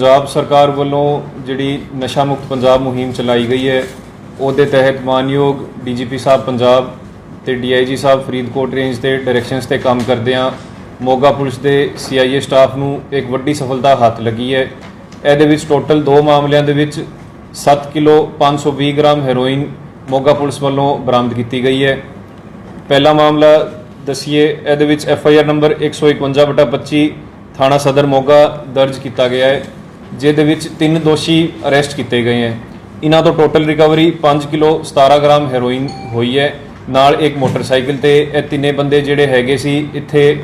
ਪੰਜਾਬ ਸਰਕਾਰ ਵੱਲੋਂ ਜਿਹੜੀ ਨਸ਼ਾ ਮੁਕਤ ਪੰਜਾਬ ਮੁਹਿੰਮ ਚਲਾਈ ਗਈ ਹੈ, ਉਹਦੇ ਤਹਿਤ ਮਾਨਯੋਗ ਡੀਜੀਪੀ ਸਾਹਿਬ ਪੰਜਾਬ ਤੇ ਡੀਆਈਜੀ ਸਾਹਿਬ ਫਰੀਦਕੋਟ ਰੇਂਜ ਦੇ ਡਾਇਰੈਕਸ਼ਨਸ ਤੇ ਕੰਮ ਕਰਦੇ ਆ। ਮੋਗਾ ਪੁਲਿਸ ਦੇ ਸੀਆਈਏ ਸਟਾਫ ਨੂੰ ਇੱਕ ਵੱਡੀ ਸਫਲਤਾ ਹੱਥ ਲੱਗੀ ਹੈ। ਇਹਦੇ ਵਿੱਚ ਟੋਟਲ ਦੋ ਮਾਮਲਿਆਂ ਦੇ ਵਿੱਚ 7 kilo 520 gram heroin Moga police ਵੱਲੋਂ ਬਰਾਮਦ ਕੀਤੀ ਗਈ ਹੈ। ਪਹਿਲਾ ਮਾਮਲਾ ਦਸੀਏ, ਇਹਦੇ ਵਿੱਚ ਐਫ ਆਈ ਆਰ ਨੰਬਰ 151/25 ਥਾਣਾ ਸਦਰ ਮੋਗਾ ਦਰਜ ਕੀਤਾ ਗਿਆ ਹੈ। ਜਿਹਦੇ ਵਿੱਚ ਤਿੰਨ ਦੋਸ਼ੀ ਅਰੈਸਟ ਕੀਤੇ ਗਏ ਹੈ। ਇਹਨਾਂ ਤੋਂ total recovery 5 kilo 17 gram heroin ਹੋਈ ਹੈ। ਨਾਲ ਇੱਕ ਮੋਟਰਸਾਈਕਲ ਤੇ ਇਹ ਤਿੰਨੇ ਬੰਦੇ ਜਿਹੜੇ ਹੈਗੇ ਸੀ, ਇੱਥੇ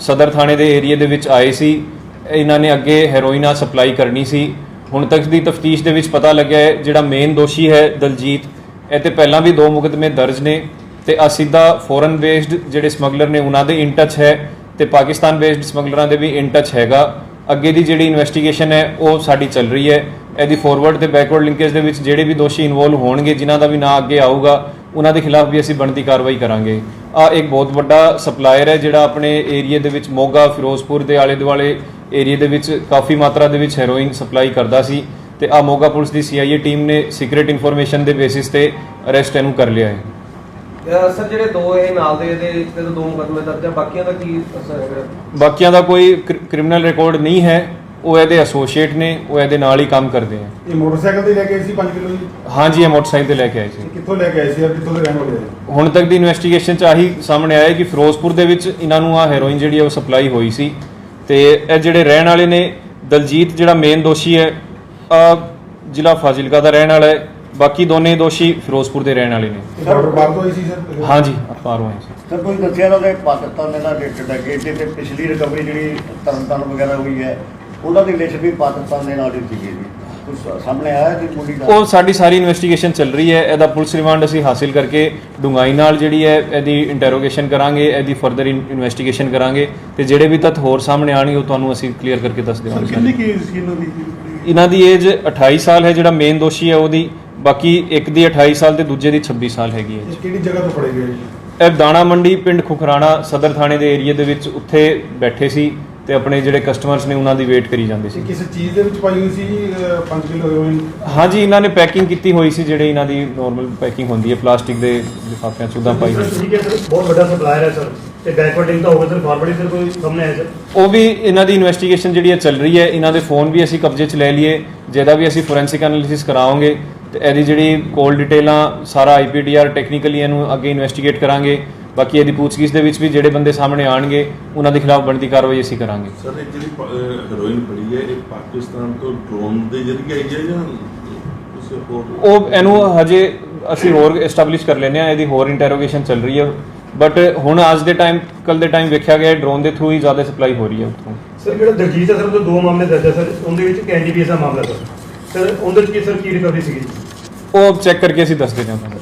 ਸਦਰ ਥਾਣੇ ਦੇ ਏਰੀਆ ਦੇ ਵਿੱਚ ਆਏ ਸੀ। ਇਹਨਾਂ ਨੇ ਅੱਗੇ ਹੈਰੋਇਨਾ ਸਪਲਾਈ ਕਰਨੀ ਸੀ। ਹੁਣ ਤੱਕ ਦੀ ਤਫਤੀਸ਼ ਦੇ ਵਿੱਚ ਪਤਾ ਲੱਗਿਆ ਹੈ, ਜਿਹੜਾ ਮੇਨ ਦੋਸ਼ੀ ਹੈ ਦਲਜੀਤ, ਇਹ ਤੇ ਪਹਿਲਾਂ ਵੀ ਦੋ ਮੁਕਦਮੇ ਦਰਜ ਨੇ ਤੇ ਆ ਸਿੱਧਾ ਫੋਰਨ ਬੇਸਡ ਜਿਹੜੇ ਸਮਗਲਰ ਨੇ, ਉਹਨਾਂ ਦੇ ਇਨ ਟੱਚ ਹੈ ਤੇ ਪਾਕਿਸਤਾਨ ਬੇਸਡ ਸਮਗਲਰਾਂ ਦੇ ਵੀ ਇਨ ਟੱਚ ਹੈਗਾ। ਅੱਗੇ ਦੀ ਜਿਹੜੀ ਇਨਵੈਸਟੀਗੇਸ਼ਨ ਹੈ ਉਹ ਸਾਡੀ ਚੱਲ ਰਹੀ ਹੈ। ਇਹਦੀ ਫਾਰਵਰਡ ਤੇ ਬੈਕਵਰਡ ਲਿੰਕੇਜ ਦੇ ਵਿੱਚ ਜਿਹੜੇ ਵੀ ਦੋਸ਼ੀ ਇਨਵੋਲਵ ਹੋਣਗੇ ਜਿਨ੍ਹਾਂ ਦਾ ਵੀ ਨਾਂ ਅੱਗੇ ਆਊਗਾ ਉਹਨਾਂ ਦੇ ਖਿਲਾਫ ਵੀ ਅਸੀਂ ਬਣਦੀ ਕਾਰਵਾਈ ਕਰਾਂਗੇ। ਆ ਇੱਕ ਬਹੁਤ ਵੱਡਾ ਸਪਲਾਇਰ ਹੈ ਜਿਹੜਾ ਆਪਣੇ ਏਰੀਆ ਦੇ ਵਿੱਚ ਮੋਗਾ ਫਿਰੋਜ਼ਪੁਰ ਦੇ ਆਲੇ ਦੁਆਲੇ ਏਰੀਆ ਦੇ ਵਿੱਚ ਕਾਫੀ ਮਾਤਰਾ ਦੇ ਵਿੱਚ ਹੈਰੋਇਨ ਸਪਲਾਈ ਕਰਦਾ ਸੀ ਤੇ ਆ ਮੋਗਾ ਪੁਲਿਸ ਦੀ ਸੀਆਈਏ ਟੀਮ ਨੇ ਸੀਕ੍ਰੀਟ ਇਨਫੋਰਮੇਸ਼ਨ ਦੇ ਬੇਸਿਸ ਤੇ ਅਰੈਸਟ ਇਹਨੂੰ ਕਰ ਲਿਆ ਹੈ। ਸਰ ਜਿਹੜੇ ਦੋ ਇਹ ਨਾਲ ਦੇ ਤਾਂ ਦੋ ਮੁਕੱਦਮੇ ਦਰਜ ਆ ਬਾਕੀਆਂ ਦਾ ਕੀ ਬਾਕੀਆਂ ਦਾ ਕੋਈ ਕ੍ਰਿਮੀਨਲ ਰਿਕਾਰਡ ਨਹੀਂ ਹੈ ਉਹ ਇਹਦੇ ਐਸੋਸੀਏਟ ਨੇ ਉਹ ਇਹਦੇ ਨਾਲ ਹੀ ਕੰਮ ਕਰਦੇ ਆ। ਇਹ ਮੋਟਰਸਾਈਕਲ ਤੇ ਲੈ ਕੇ ਆਏ ਸੀ 5 ਕਿਲੋ ਜੀ? ਹਾਂਜੀ ਇਹ ਮੋਟਰਸਾਈਕਲ ਤੇ ਲੈ ਕੇ ਆਏ ਸੀ। ਕਿੱਥੋਂ ਲੈ ਕੇ ਆਏ ਸੀ ਔਰ ਕਿੱਥੋਂ ਦੇ ਰਹਿਣ ਵਾਲੇ ਆ? ਹੁਣ ਤੱਕ ਦੀ ਇਨਵੈਸਟੀਗੇਸ਼ਨ ਚ ਆਹੀ ਸਾਹਮਣੇ ਆਇਆ ਕਿ ਫਿਰੋਜ਼ਪੁਰ ਦੇ ਵਿੱਚ ਇਹਨਾਂ ਨੂੰ ਆ ਹੈਰੋਇਨ ਜਿਹੜੀ ਹੈ ਉਹ ਸਪਲਾਈ ਹੋਈ ਸੀ। ਤੇ ਇਹ ਜਿਹੜੇ ਰਹਿਣ ਵਾਲੇ ਨੇ ਦਲਜੀਤ ਜਿਹੜਾ ਮੇਨ ਦੋਸ਼ੀ ਹੈ ਆ ਜ਼ਿਲ੍ਹਾ ਫਾਜ਼ਿਲਕਾ ਦਾ ਰਹਿਣ ਵਾਲਾ ਹੈ। ਬਾਕੀ ਦੋਨੇ ਦੋਸ਼ੀ ਫਿਰੋਜ਼ਪੁਰ ਦੇ ਰਹਿਣ ਵਾਲੇ ਨੇ। ਬਾਰਡਰ ਪਾਰ ਤੋਂ ਆਈ ਸੀ ਸਰ? ਹਾਂਜੀ ਪਾਰੋਂ ਆਏ ਸੀ। ਸਰ ਕੋਈ ਦੱਸਿਆ ਨਾ ਕਿ ਪਾਕਿਸਤਾਨ ਦੇ ਨਾਲ ਰਿਲੇਟਡ ਹੈ ਕਿ ਤੇ ਪਿਛਲੀ ਰਿਕਵਰੀ ਜਿਹੜੀ ਤਰਨਤਾਰਨ ਵਗੈਰਾ ਹੋਈ ਹੈ ਉਹਨਾਂ ਦੀ ਲਿਸਟ ਵੀ ਪਾਕਿਸਤਾਨ ਦੇ ਨਾਲ ਹੀ ਸੀਗੀ ਜੀ। ਕੁਝ ਸਾਹਮਣੇ ਆਇਆ ਕਿ ਮੁੰਡੀ ਦਾ ਉਹ ਸਾਡੀ ਸਾਰੀ ਇਨਵੈਸਟੀਗੇਸ਼ਨ ਚੱਲ ਰਹੀ ਹੈ ਇਹਦਾ ਪੁਲਿਸ ਰਿਮਾਂਡ ਅਸੀਂ ਹਾਸਿਲ ਕਰਕੇ ਡੂੰਘਾਈ ਨਾਲ ਜਿਹੜੀ ਹੈ ਇਹਦੀ ਇੰਟਰੋਗੇਸ਼ਨ ਕਰਾਂਗੇ ਇਹਦੀ ਫਰਦਰ ਇਨਵੈਸਟੀਗੇਸ਼ਨ ਕਰਾਂਗੇ ਤੇ ਜਿਹੜੇ ਵੀ ਤੱਥ ਹੋਰ ਸਾਹਮਣੇ ਆਣਗੇ ਉਹ ਤੁਹਾਨੂੰ ਅਸੀਂ ਕਲੀਅਰ ਕਰਕੇ ਦੱਸ ਦੇਵਾਂਗੇ ਕਿੰਨੀ ਕੀ ਸੀ ਇਹਨਾਂ ਦੀ? ਇਹਨਾਂ ਦੀ ਏਜ 28 ਸਾਲ ਹੈ ਜਿਹੜਾ ਮੇਨ ਦੋਸ਼ੀ ਹੈ ਉਹਦੀ। ਬਾਕੀ ਇੱਕ ਦੀ 28 ਸਾਲ ਤੇ ਦੂਜੇ ਦੀ 26 ਸਾਲ ਹੈਗੀ ਹੈ ਇਹ ਕਿਹੜੀ ਜਗ੍ਹਾ ਤੋਂ ਫੜੇ ਗਏ ਜੀ? ਇਹ ਦਾਣਾ ਮੰਡੀ ਪਿੰਡ ਖੁਖਰਾਣਾ ਸਦਰ ਥਾਣੇ ਦੇ ਏਰੀਆ ਦੇ ਵਿੱਚ ਉੱਥੇ ਬੈਠੇ ਸੀ ਤੇ ਆਪਣੇ ਜਿਹੜੇ ਕਸਟਮਰਸ ਨੇ ਉਹਨਾਂ ਦੀ ਵੇਟ ਕਰੀ ਜਾਂਦੇ ਸੀ। ਇਹ ਕਿਸੇ ਚੀਜ਼ ਦੇ ਵਿੱਚ ਪਾਈ ਹੋਈ ਸੀ 5 ਕਿਲੋ ਹੈਰੋਇਨ ਹਾਂਜੀ ਇਹਨਾਂ ਨੇ ਪੈਕਿੰਗ ਕੀਤੀ ਹੋਈ ਸੀ ਜਿਹੜੇ ਇਹਨਾਂ ਦੀ ਨਾਰਮਲ ਪੈਕਿੰਗ ਹੁੰਦੀ ਹੈ ਪਲਾਸਟਿਕ ਦੇ ਲਿਫਾਫਿਆਂ 'ਚ ਉਦਾਂ ਪਾਈ ਹੋਈ ਸੀ। ਠੀਕ ਹੈ ਸਰ ਬਹੁਤ ਵੱਡਾ ਸਪਲਾਇਰ ਹੈ ਸਰ। ਤੇ ਬੈਕਵਰਡ ਲਿੰਕ ਤਾਂ ਹੋਵੇ ਸਰ ਫਾਰਵਰਡ ਸਰ ਕੋਈ ਸਾਹਮਣੇ ਆਇਆ ਸਰ? ਉਹ ਵੀ ਇਹਨਾਂ ਦੀ ਇਨਵੈਸਟੀਗੇਸ਼ਨ ਜਿਹੜੀ ਹੈ ਚੱਲ ਰਹੀ ਹੈ ਇਹਨਾਂ ਦੇ ਫੋਨ ਵੀ ਅਸੀਂ ਕਬਜ਼ੇ 'ਚ ਲੈ ਲਈਏ ਜਿਹਦਾ ਵੀ ਅਸੀਂ ਫੋਰੈਂਸਿਕ ਐਨਾਲਿਸਿਸ ਕਰਾਵਾਂਗੇ ਤੇ ਇਹਦੀ ਜਿਹੜੀ ਕੋਲ ਡਿਟੇਲਾਂ ਸਾਰਾ ਆਈਪੀਡੀਆਰ ਟੈਕਨੀਕਲੀ ਇਹਨੂੰ ਅੱਗੇ ਇਨਵੈਸਟੀਗੇਟ ਕਰਾਂਗੇ। ਬਾਕੀ ਇਹਦੀ ਪੁੱਛਗਿੱਛ ਦੇ ਵਿੱਚ ਵੀ ਜਿਹੜੇ ਬੰਦੇ ਸਾਹਮਣੇ ਆਣਗੇ ਉਹਨਾਂ ਦੇ ਖਿਲਾਫ ਬਣਦੀ ਕਾਰਵਾਈ ਅਸੀਂ ਕਰਾਂਗੇ। ਸਰ ਇਹ ਜਿਹੜੀ ਹੈਰੋਇਨ ਫੜੀ ਹੈ ਇਹ ਪਾਕਿਸਤਾਨ ਤੋਂ ਡਰੋਨ ਦੇ ਜ਼ਰੀਏ ਆਈ ਹੈ ਜਾਂ ਕਿਸੇ ਹੋਰ ਉਹ ਇਹਨੂੰ ਹਜੇ ਅਸੀਂ ਹੋਰ ਐਸਟੈਬਲਿਸ਼ ਕਰ ਲੈਨੇ ਆ ਇਹਦੀ ਹੋਰ ਇੰਟਰੋਗੇਸ਼ਨ ਚੱਲ ਰਹੀ ਹੈ। ਬਟ ਹੁਣ ਅੱਜ ਦੇ ਟਾਈਮ ਕੱਲ ਦੇ ਟਾਈਮ ਵੇਖਿਆ ਗਿਆ ਡਰੋਨ ਦੇ ਥਰੂ ਹੀ ਜ਼ਿਆਦਾ ਸਪਲਾਈ ਹੋ ਰਹੀ ਹੈ ਉੱਥੋਂ। ਸਰ ਜਿਹੜਾ ਦਲਜੀਤ ਹੈ ਸਰ ਉਹਦੇ ਦੋ ਮਾਮਲੇ ਦਰਜ ਹੈ ਸਰ। ਉਹਦੇ ਵਿੱਚ ਇੱਕ ਐਨਡੀਪੀਐਸ ਦਾ ਮਾਮਲਾ ਸਰ ਸਰ, ਉਹਦੇ ਵਿੱਚ ਕੀ ਸਰ, ਕੀ ਰਿਕਵਰੀ ਸੀਗੀ? ਉਹ ਚੈੱਕ ਕਰਕੇ ਅਸੀਂ ਦੱਸਦੇ ਦਿੰਦੇ ਹਾਂ ਤੁਹਾਨੂੰ।